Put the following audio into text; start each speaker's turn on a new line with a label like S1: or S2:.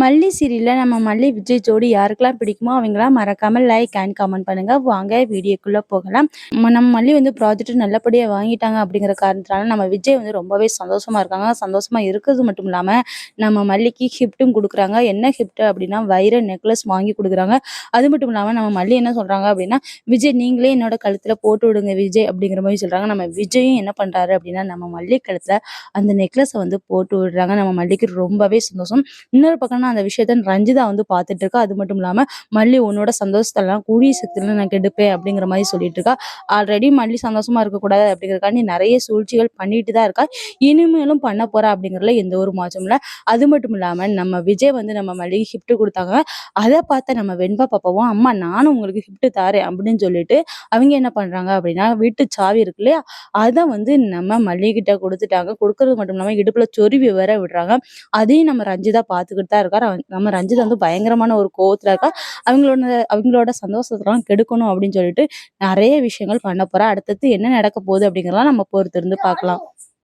S1: மல்லி சீரியலில் நம்ம மல்லி விஜய் ஜோடி யாருக்கெல்லாம் பிடிக்குமோ அவங்களாம் மறக்காம லைக் அண்ட் கமெண்ட் பண்ணுங்க. வாங்க வீடியோக்குள்ள போகலாம். நம்ம மல்லி வந்து ப்ராஜெக்ட் நல்லபடியாக வாங்கிட்டாங்க அப்படிங்கிற காரணத்தினால நம்ம விஜய் வந்து ரொம்பவே சந்தோஷமா இருக்காங்க. சந்தோஷமா இருக்கிறது மட்டும் இல்லாமல் நம்ம மல்லிக்கு ஹிஃப்ட்டும் கொடுக்குறாங்க. என்ன ஹிஃப்ட் அப்படின்னா வைர நெக்லஸ் வாங்கி கொடுக்குறாங்க. அது மட்டும் இல்லாமல் நம்ம மல்லி என்ன சொல்றாங்க அப்படின்னா விஜய் நீங்களே என்னோட கழுத்துல போட்டு விடுங்க விஜய் அப்படிங்கிற மாதிரி சொல்றாங்க. நம்ம விஜயும் என்ன பண்றாரு அப்படின்னா நம்ம மல்லி கழுத்துல அந்த நெக்லஸை வந்து போட்டு விடுறாங்க. நம்ம மல்லிக்கு ரொம்பவே சந்தோஷம். இன்னொரு பக்கம் ஆனால் அந்த விஷயத்த ரஞ்சிதா வந்து பார்த்துட்டு இருக்கா அது மட்டும் இல்லாமல் மல்லி உன்னோட சந்தோஷத்தெல்லாம் கூடிய சக்தியில் நான் கெடுப்பேன் அப்படிங்கிற மாதிரி சொல்லிட்டு இருக்கா ஆல்ரெடி மல்லி சந்தோஷமா இருக்கக்கூடாது அப்படிங்கறதுக்காண்டி நிறைய சூழ்ச்சிகள் பண்ணிட்டு தான் இருக்கா. இனிமேலும் பண்ண போறா அப்படிங்கிறதுல எந்த ஒரு மாற்றமும் இல்லை. அது மட்டும் இல்லாமல் நம்ம விஜய் வந்து நம்ம மல்லிகை gift கொடுத்தாங்க. அதை பார்த்த நம்ம வெண்பா பாப்பாவும் அம்மா நானும் உங்களுக்கு gift தாரேன் அப்படின்னு சொல்லிட்டு அவங்க என்ன பண்றாங்க அப்படின்னா வீட்டு சாவி இருக்கு இல்லையா? அதை வந்து நம்ம மல்லிகிட்ட கொடுத்துட்டாங்க. கொடுக்கறது மட்டும் இல்லாமல் இடுப்புல சொருவி வேற விடுறாங்க. அதையும் நம்ம ரஞ்சிதா பார்த்துக்கிட்டு தான் இருக்கா. அவன் நம்ம ரஞ்சித் வந்து பயங்கரமான ஒரு கோவத்துல இருக்கா. அவங்களோட அவங்களோட சந்தோஷத்தெல்லாம் கெடுக்கணும் அப்படின்னு சொல்லிட்டு நிறைய விஷயங்கள் பண்ண போறா. அடுத்தது என்ன நடக்க போகுது அப்படிங்கிறலாம் நம்ம பொறுத்திருந்து பார்க்கலாம்.